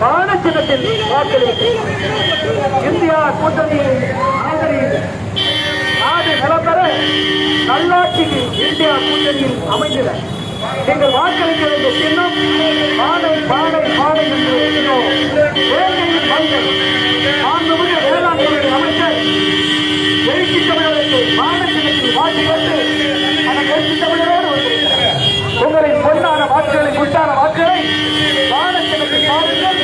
பானச்சின்னத்தில் வாக்களித்து இந்தியா கூட்டணியின் ஆதரவு நாடு நிலப்பெற நல்லாட்சிக்கு இந்தியா கூட்டணியில் அமைந்தனர் நீங்கள் வாக்களிக்க வேண்டிய சின்னம் பானை பானை பானை என்று எண்ணினோம் வேங்கையின் மனிதர் மாண்புமிகு வேளாண் துறை அமைச்சர் எழுச்சி தமிழருக்கு பானச்சின்னத்தில் வாக்கு கேட்டு அந்த எழுச்சி தமிழரோடு வந்திருக்கிறார் உங்களின் பொன்னான வாக்குகளை முட்டான வாக்குகளை பானச்சின்னத்தில் பாருங்கள்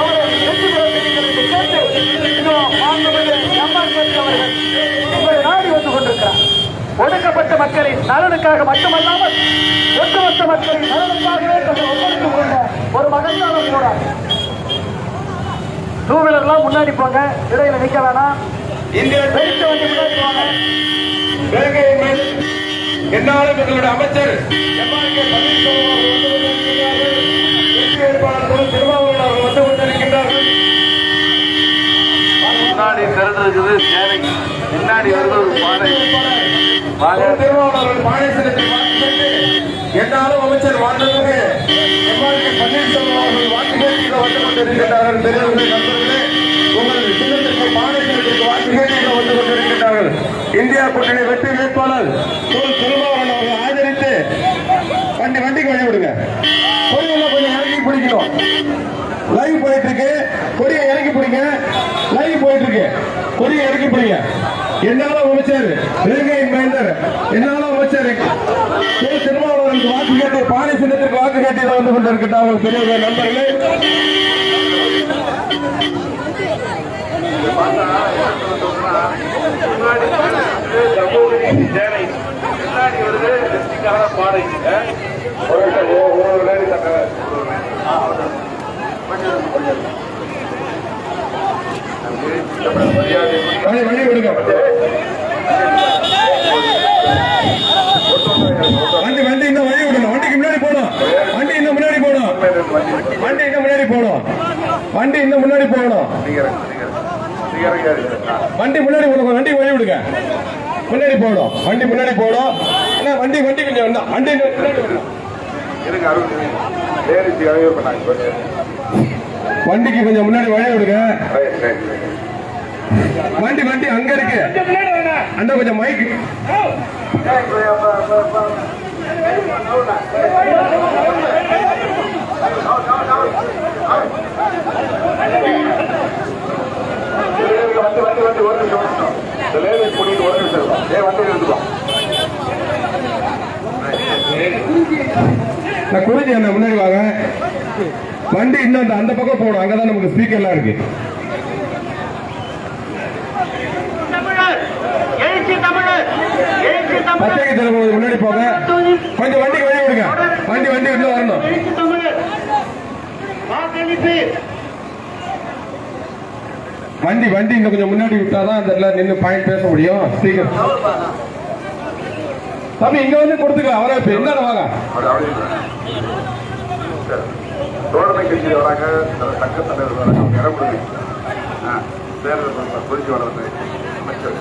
அவரை வெற்றி பெற வேண்டும் என்று கேட்டு இதோ மாண்புமிகு எம்ஆர் அவர்கள் உங்களை நாடி வந்து கொண்டிருக்கிறார் ஒடுக்கப்பட்ட மக்களின் நலனுக்காக மட்டுமல்லாமல் ஒட்டுமொத்த மக்களின் நலனுக்காகவே தன்னை ஒப்படைத்துக் கொண்ட ஒரு மகத்தான போராட்டம் டூ வீலர்லாம் முன்னாடி போங்க இடையில நிக்க வேணாம். முன்னாடி என்னாலும் எங்களுடைய அமைச்சர் முன்னாடி திரண்டு இருக்குது வருது ஒரு பானை திரு திருமாவளவன் அவர்கள் மாநிலத்தில் வாக்கு கேட்டு அமைச்சர் வாழ்ந்ததுக்கு எம்ஆர்கே பன்னீர்செல்வம் அவர்கள் வாக்கு கேட்டு இதை வந்து கொண்டிருக்கின்றார்கள். பெரியவர்களே நண்பர்களே உங்கள் சின்னத்திற்கு மாநிலத்திற்கு வாக்கு கேட்டு இதை வந்து கொண்டிருக்கின்றார்கள். இந்தியா கூட்டணி வெற்றி வேட்பாளர் தொல் திருமாவளவன் அவர்கள் ஆதரித்து வண்டி வண்டிக்கு வழி விடுங்க. கொடியெல்லாம் கொஞ்சம் இறங்கி பிடிக்கணும். லைவ் போயிட்டு இருக்கு. கொடியை இறக்கி பிடிங்க. லைவ் போயிட்டு இருக்கு. கொடியை இறக்கி பிடிங்க. என்னால அமைச்சர் வேங்கையின் மைந்தர் என்னால அமைச்சர் திருமாவளவருக்கு வாக்கு கேட்டு பானை சின்னத்திற்கு வாக்கு கேட்டு வந்து வந்து அவர் பெரிய நண்பர்களே. முன்னாடி சகோதரி சேனை பின்னாடி வருது வெற்றிக்கான பானை ஒரு ஒரு- ஒரு லேடி தங்க வண்டி வண்டி விடுங்க வண்டி வண்டி இன்னும் வழி விடணும் வண்டிக்கு முன்னாடி போகணும் வண்டி இன்னும் முன்னாடி போகணும் வண்டி இன்னும் முன்னாடி போகணும் வண்டி இன்னும் முன்னாடி போகணும் வண்டி முன்னாடி போகணும் வண்டி வழி விடுங்க முன்னாடி போகணும் வண்டி முன்னாடி போகணும் அண்ணா வண்டி வண்டி கொஞ்சம். வண்டி வண்டிக்கு கொஞ்சம் முன்னாடி வழி விடுங்க வண்டி வண்டி அங்க இருக்கு அண்ணா கொஞ்சம் மைக் வண்டி வண்டி வண்டி ஒரு நிமிஷம் இந்த லேடிஸ் கூட்டிட்டு ஒரு நிமிஷம் ஏன் வண்டி எடுத்துக்கலாம் நான் குறிஞ்சி அண்ணா முன்னாடி வாங்க. வண்டி இன்னும் அந்த அந்த பக்கம் போகணும். அங்கதான் நமக்கு ஸ்பீக்கர்லாம் இருக்கு. தலைவர் கொஞ்சம் முன்னாடி போங்க. கொஞ்சம் வண்டிக்கு வழி விடுங்க. வண்டி வண்டி உள்ள வரணும். வண்டி வண்டி இன்னும் கொஞ்சம் முன்னாடி விட்டாதான் அந்த இடத்துல நின்று பாயிண்ட் பேச முடியும். ஸ்பீக்கர் தம்பி இங்க வந்து கொடுத்துக்க அவரே இப்ப என்னடா வாங்க. தோழமை கட்சியில் வராங்க. சங்க தலைவர் வராங்க. அவங்க இடம் கொடுங்க. ஆ தேர்தல் குறிச்சு வர்றது அமைச்சர்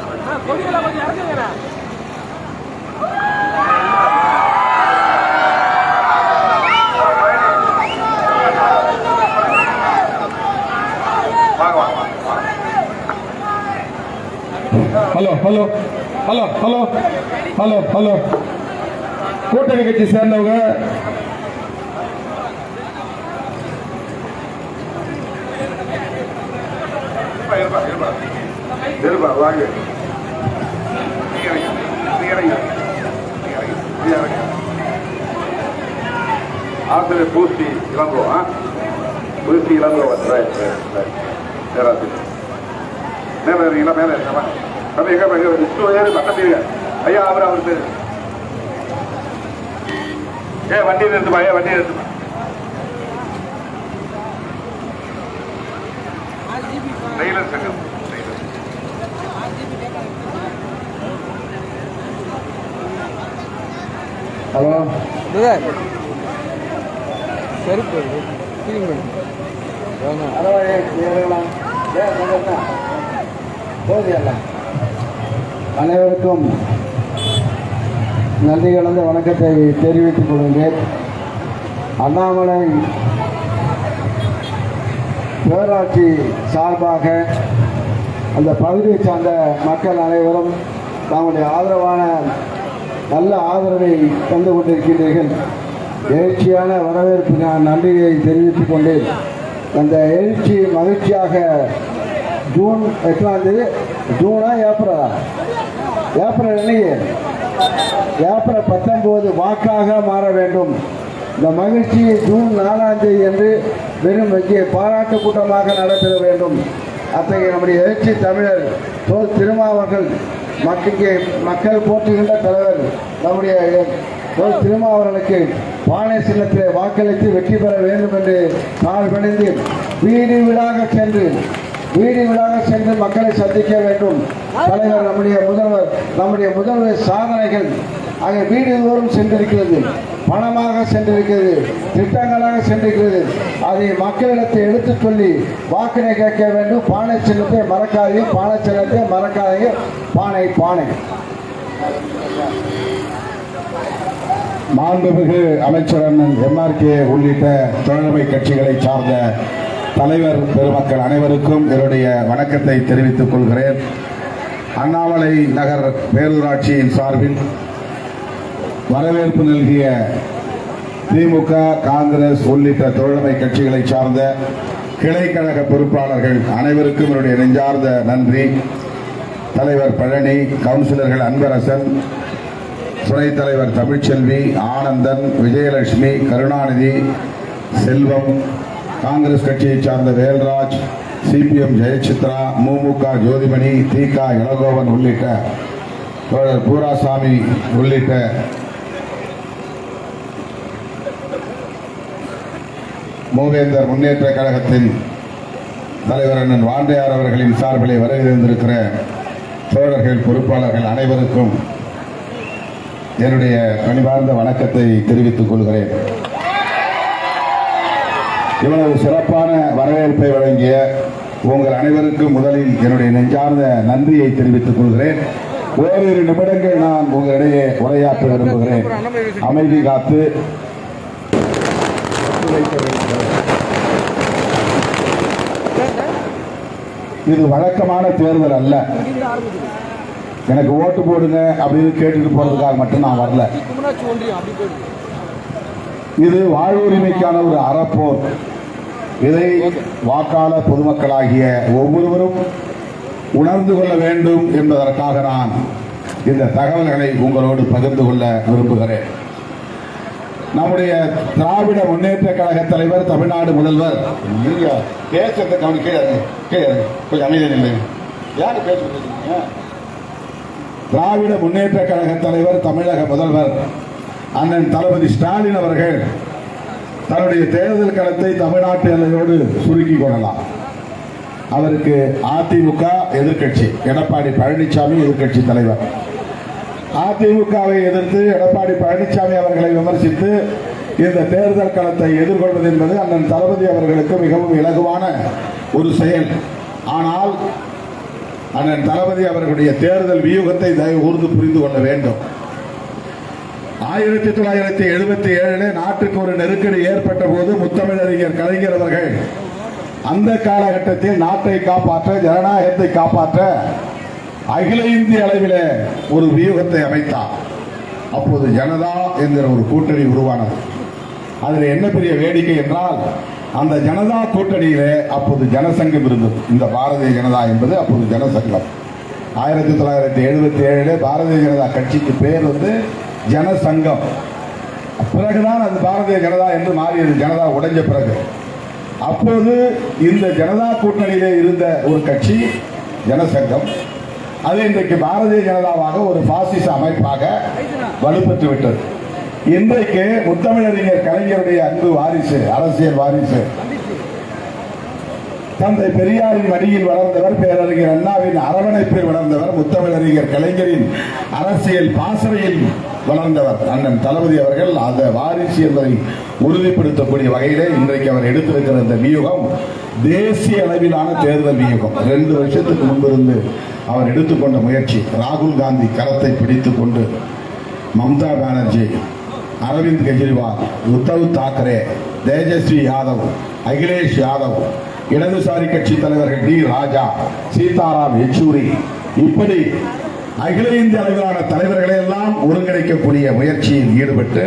வாங்க வாங்க வாங்க வாங்க hello hello hello hello hello hello. கூட்டணி கட்சி சேர்ந்தவங்க ஆசிரியர் பூசி இளங்கோ ஆ? பூசி இளங்கோ பேராசிரியர் மேலே இருக்கீங்களா மேலே இருக்கா தம்பி எங்க எங்க லிஸ்ட் பக்கத்து ஐயா அவர் அவர் ஏ வண்டி நிறுத்துப்பா ஏ வண்டி நிறுத்துப்பா டெய்லர் சங்கம் ஹலோ செருப்பு கிளீன் பண்ணு அனைவருக்கும் நன்றி கலந்த வணக்கத்தை தெரிவித்துக் கொள்கின்றேன் அண்ணாமலை பேராட்சி சார்பாக அந்த பகுதியை சார்ந்த மக்கள் அனைவரும் தங்களுடைய ஆதரவான நல்ல ஆதரவை தந்து கொண்டிருக்கின்றீர்கள். எழுச்சியான வரவேற்பு நான் நன்றியை தெரிவித்துக் கொண்டேன். அந்த எழுச்சி மகிழ்ச்சியாக ஜூன் எட்டாம் தேதி ஜூனா ஏப்ரலா? ஏப்ரல் அன்னைக்கு ஏப்ரல் பத்தொன்பது வாக்காக மாற வேண்டும். இந்த மகிழ்ச்சி ஜூன் நாலாம் தேதி என்று வெறும் இங்கே பாராட்டு கூட்டமாக நடைபெற வேண்டும். அத்தகைய நம்முடைய எழுச்சி தமிழர் தோல் திருமாவர்கள் மக்களுக்கு மக்கள் போற்றுகின்ற தலைவர் நம்முடைய தோல் திருமாவர்களுக்கு பானை சின்னத்திலே வாக்களித்து வெற்றி பெற வேண்டும் என்று நாள் பணிந்து வீடு வீடாக சென்று வீடு வீடாக சென்று மக்களை சந்திக்க வேண்டும். தலைவர் நம்முடைய முதல்வர் நம்முடைய முதல்வர் சாதனைகள் அங்கே வீடு தோறும் சென்றிருக்கிறது. பணமாக சென்றிருக்கிறது. திட்டங்களாக சென்றிருக்கிறது. அதை மக்களிடத்தை எடுத்துச் சொல்லி வாக்கினை கேட்க வேண்டும். பானை சின்னத்தை மறக்காதீங்க. பானை சின்னத்தை மறக்காதீங்க. பானை பானை. மாண்புமிகு அமைச்சர் அண்ணன் எம்ஆர்கே உள்ளிட்ட தோழமை கட்சிகளை சார்ந்த தலைவர் பெருமக்கள் அனைவருக்கும் என்னுடைய வணக்கத்தை தெரிவித்துக் கொள்கிறேன். அண்ணாமலை நகர் பேரூராட்சியின் சார்பில் வரவேற்பு நல்கிய திமுக காங்கிரஸ் உள்ளிட்ட தோழமை கட்சிகளை சார்ந்த கிளைக்கழக பொறுப்பாளர்கள் அனைவருக்கும் என்னுடைய நெஞ்சார்ந்த நன்றி. தலைவர் பழனி கவுன்சிலர்கள் அன்பரசன் துணைத் தலைவர் தமிழ்ச்செல்வி ஆனந்தன் விஜயலட்சுமி கருணாநிதி செல்வம் காங்கிரஸ் கட்சியை சார்ந்த வேல்ராஜ் சிபிஎம் ஜெயசித்ரா முமுக ஜோதிமணி தீகா இளகோவன் உள்ளிட்ட தோழர் பூராசாமி உள்ளிட்ட மூவேந்தர் முன்னேற்ற கழகத்தின் தலைவர் அண்ணன் வாண்டையார் அவர்களின் சார்பிலே வரவிருந்திருக்கிற தோழர்கள் பொறுப்பாளர்கள் அனைவருக்கும் என்னுடைய பணிவார்ந்த வணக்கத்தை தெரிவித்துக் கொள்கிறேன். இவ்வளவு சிறப்பான வரவேற்பை வழங்கிய உங்கள் அனைவருக்கும் முதலில் என்னுடைய நெஞ்சார்ந்த நன்றியை தெரிவித்துக் கொள்கிறேன். ஓரிரு நிமிடங்கள் நான் உங்களிடையே உரையாற்ற விரும்புகிறேன். அமைதி காத்து. இது வழக்கமான தேர்தல் அல்ல. எனக்கு ஓட்டு போடுங்க அப்படின்னு கேட்டுட்டு போறதுக்காக மட்டும் நான் வரல. இது வாழ்வுரிமைக்கான ஒரு அறப்போர். இதை வாக்காளர் பொதுமக்களாகிய ஒவ்வொருவரும் உணர்ந்து கொள்ள வேண்டும் என்பதற்காக நான் இந்த தகவல்களை உங்களோடு பகிர்ந்து கொள்ள விரும்புகிறேன். நம்முடைய திராவிட முன்னேற்ற கழக தலைவர் தமிழ்நாடு முதல்வர். பேசுறத கவனி இறங்கு. கொஞ்சம் நில்லுங்க யாரு பேசுறீங்க திராவிட முன்னேற்ற கழக தலைவர் தமிழக முதல்வர் அண்ணன் தளபதி ஸ்டாலின் அவர்கள் தன்னுடைய தேர்தல் களத்தை தமிழ்நாட்டு எல்லையோடு சுருக்கி கொள்ளலாம். அவருக்கு அதிமுக எதிர்க்கட்சி எடப்பாடி பழனிசாமி எதிர்க்கட்சி தலைவர். அதிமுகவை எதிர்த்து எடப்பாடி பழனிசாமி அவர்களை விமர்சித்து இந்த தேர்தல் களத்தை எதிர்கொள்வது என்பது அண்ணன் தளபதி அவர்களுக்கு மிகவும் இலகுவான ஒரு செயல். ஆனால் அண்ணன் தளபதி அவர்களுடைய தேர்தல் வியூகத்தை தயவு கூர்ந்து புரிந்து கொள்ள வேண்டும். ஆயிரத்தி தொள்ளாயிரத்தி எழுபத்தி ஏழில் நாட்டுக்கு ஒரு நெருக்கடி ஏற்பட்ட போது முத்தமிழறிஞர் கலைஞர் அவர்கள் அந்த காலகட்டத்தில் நாட்டை காப்பாற்ற ஜனநாயகத்தை காப்பாற்ற அகில இந்திய அளவில் ஒரு வியூகத்தை அமைத்தார். அப்போது ஜனதா என்கிற ஒரு கூட்டணி உருவானது. அதில் என்ன பெரிய வேடிக்கை என்றால் அந்த ஜனதா கூட்டணியிலே அப்போது ஜனசங்கம் இருந்தது. இந்த பாரதிய ஜனதா என்பது அப்போது ஜனசங்கம். ஆயிரத்தி தொள்ளாயிரத்தி எழுபத்தி ஏழிலே பாரதிய ஜனதா கட்சிக்கு பேர் வந்து ஜனசங்கம். பிறகுதான் அது பாரதிய ஜனதா என்று மாறியது. ஜனதா உடைஞ்ச பிறகு. அப்போது இந்த ஜனதா கூட்டணியிலே இருந்த ஒரு கட்சி ஜனசங்கம். அது இன்றைக்கு பாரதிய ஜனதாவாக ஒரு பாசிச அமைப்பாக வலுப்பெற்று விட்டது. இன்றைக்கு முத்தமிழறிஞர் கலைஞருடைய அன்பு வாரிசு அரசியல் வாரிசு தந்தை பெரியாரின் வழியில் வளர்ந்தவர் பேரறிஞர் அண்ணாவின் அரவணைப்பில் வளர்ந்தவர் முத்தமிழறிஞர் கலைஞரின் அரசியல் பாசறையில் வளர்ந்தவர். அண்ணன் தளபதி அவர்கள் அந்த வாரிசு என்பதை உறுதிப்படுத்தக்கூடிய வகையிலே இன்றைக்கு அவர் எடுத்திருக்கிற இந்த வியூகம் தேசிய அளவிலான தேர்தல் வியூகம். ரெண்டு வருஷத்துக்கு முன்பிருந்து அவர் எடுத்துக்கொண்ட முயற்சி ராகுல் காந்தி கரத்தை பிடித்து கொண்டு மம்தா பானர்ஜி அரவிந்த் கெஜ்ரிவால் உத்தவ் தாக்கரே தேஜஸ்வி யாதவ் அகிலேஷ் யாதவ் இடதுசாரி கட்சி தலைவர்கள் டி ராஜா சீதாராம் யெச்சூரி. இப்படி அகில இந்திய அளவிலான தலைவர்களை எல்லாம் ஒருங்கிணைக்கக்கூடிய முயற்சியில் ஈடுபட்டு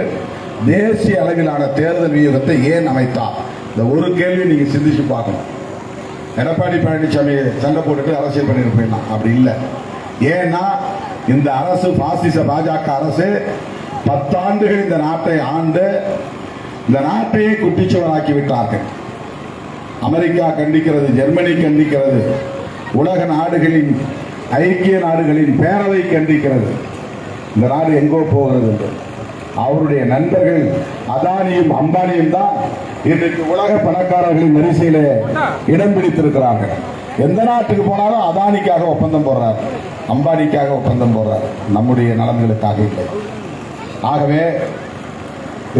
தேசிய அளவிலான தேர்தல் வியூகத்தை ஏன் அமைத்தார்? இந்த ஒரு கேள்வி நீங்க சிந்திச்சு பார்க்கணும். எடப்பாடி பழனிசாமி சண்டை போட்டுட்டு அரசியல் பண்ணிட்டு போயிடலாம். அப்படி இல்லை. ஏன்னா இந்த அரசு பாசிச பாஜக அரசு பத்தாண்டுகள் இந்த நாட்டை ஆண்டு இந்த நாட்டையே குட்டிச்சுவராக்கி விட்டார்கள். அமெரிக்கா கண்டிக்கிறது ஜெர்மனி கண்டிக்கிறது உலக நாடுகளின் ஐக்கிய நாடுகளின் பேரவை கண்டிக்கிறது. இந்த நாடு எங்கோ போகிறது என்று. அவருடைய நண்பர்கள் அதானியும் அம்பானியும் தான் இன்றைக்கு உலக பணக்காரர்களின் வரிசையில இடம் பிடித்திருக்கிறார்கள். எந்த நாட்டுக்கு போனாலும் அதானிக்காக ஒப்பந்தம் போடுறார். அம்பானிக்காக ஒப்பந்தம் போடுறார். நம்முடைய நலன்களுக்காக இல்லை. ஆகவே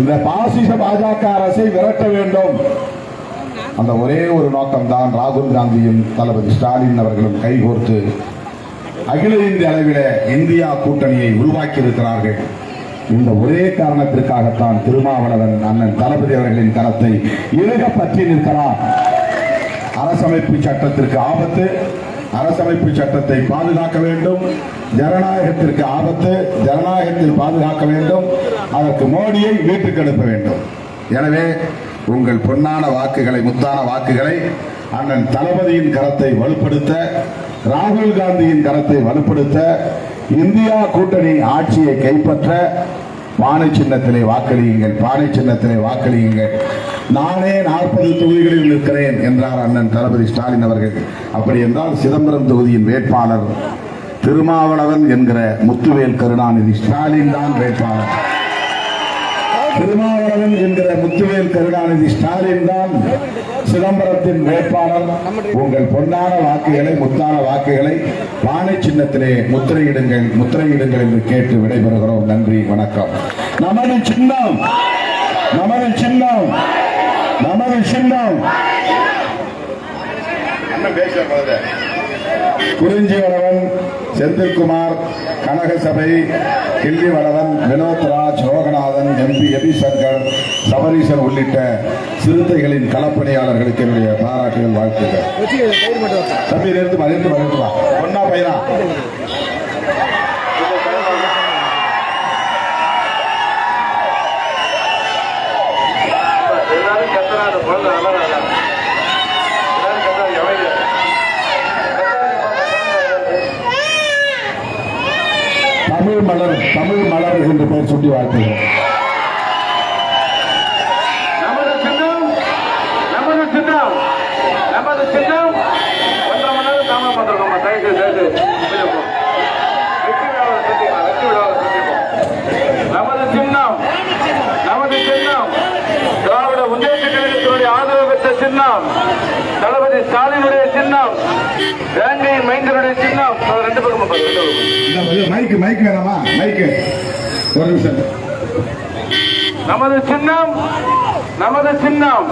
இந்த பாசிச பாஜக அரசை விரட்ட வேண்டும். அந்த ஒரே ஒரு நோக்கம்தான் ராகுல் காந்தியும் தளபதி ஸ்டாலின் அவர்களும் கைகோர்த்து அகில இந்திய அளவில் இந்தியா கூட்டணியை உருவாக்கி இருக்கிறார்கள் இந்த ஒரே காரணத்திற்காகத்தான் திருமாவளவன் அண்ணன் தளபதி அவர்களின் கரத்தை இறுக பற்றி நிற்கிறார். அரசமைப்பு சட்டத்திற்கு ஆபத்து அரசமைப்பு சட்டத்தை பாதுகாக்க வேண்டும் ஜனநாயகத்திற்கு ஆபத்து ஜனநாயகத்தில் பாதுகாக்க வேண்டும் அதற்கு மோடியை வீட்டுக்கு அனுப்ப வேண்டும். எனவே உங்கள் பொன்னான வாக்குகளை முத்தான வாக்குகளை அண்ணன் தளபதியின் கரத்தை வலுப்படுத்த ராகுல் காந்தியின் கரத்தை வலுப்படுத்த இந்தியா கூட்டணி ஆட்சியை கைப்பற்ற பானை சின்னத்திலே வாக்களியுங்கள் பானை சின்னத்திலே வாக்களியுங்கள். நானே நாற்பது தொகுதிகளில் நிற்கிறேன் என்றார் அண்ணன் தளபதி ஸ்டாலின் அவர்கள். அப்படி என்றால் சிதம்பரம் தொகுதியின் வேட்பாளர் திருமாவளவன் என்கிற முத்துவேல் கருணாநிதி ஸ்டாலின் தான் வேட்பாளர். திருமாவளவன் என்கிற முத்துவேல் கருணாநிதி ஸ்டாலின் தான் சிதம்பரத்தின் வேட்பாளர். உங்கள் பொன்னான வாக்குகளை முத்தான வாக்குகளை பானை சின்னத்திலே முத்திரையிடுங்கள் முத்திரையிடுங்கள் என்று கேட்டு விடைபெறுகிறோம். நன்றி வணக்கம். நமது சின்னம் நமது சின்னம் நமது சின்னம். பேசுற குறிஞ்சி வளவன் செந்தில்குமார் கனகசபை கிள்ளி வினோத்ராஜ் வினோத் லோகநாதன் எம்பி எபி சங்கர் சபரீசன் உள்ளிட்ட சிறுத்தைகளின் களப்பணியாளர்களுக்கு என்னுடைய பாராட்டுகள் வாழ்த்துக்கள். தம்பி நிறுத்து மறைந்து மகிழ்ந்து வா ஒன்னா பையனா? எல்லாரும் கத்துறாரு குழந்தை நல்லா எல்லாரும் கத்துறாரு எவன் தமிழ் மலர் தமிழ் மலர் என்று பெயர் சொல்லி வாழ்த்துகிறேன் நமது சின்னம் நமது சின்னம் நமது சின்னம் ஒன்றரை மணி நேரம் தாமதம் பண்றோம் தயவு செய்து தயவு செய்து. வெற்றி விழாவில் சந்திக்கலாம் வெற்றி விழாவில் சந்திப்போம் நமது சின்னம் நமது சின்னம் திராவிட முன்னேற்ற கழகத்தினுடைய ஆதரவு பெற்ற சின்னம் தளபதி ஸ்டாலினுடைய சின்னம் வேங்கையின் மைந்தனுடைய சின்னம் மைக்கு மைக் வேணாமா? மைக்கு ஒரு நிமிஷம். நமது சின்னம் நமது சின்னம்.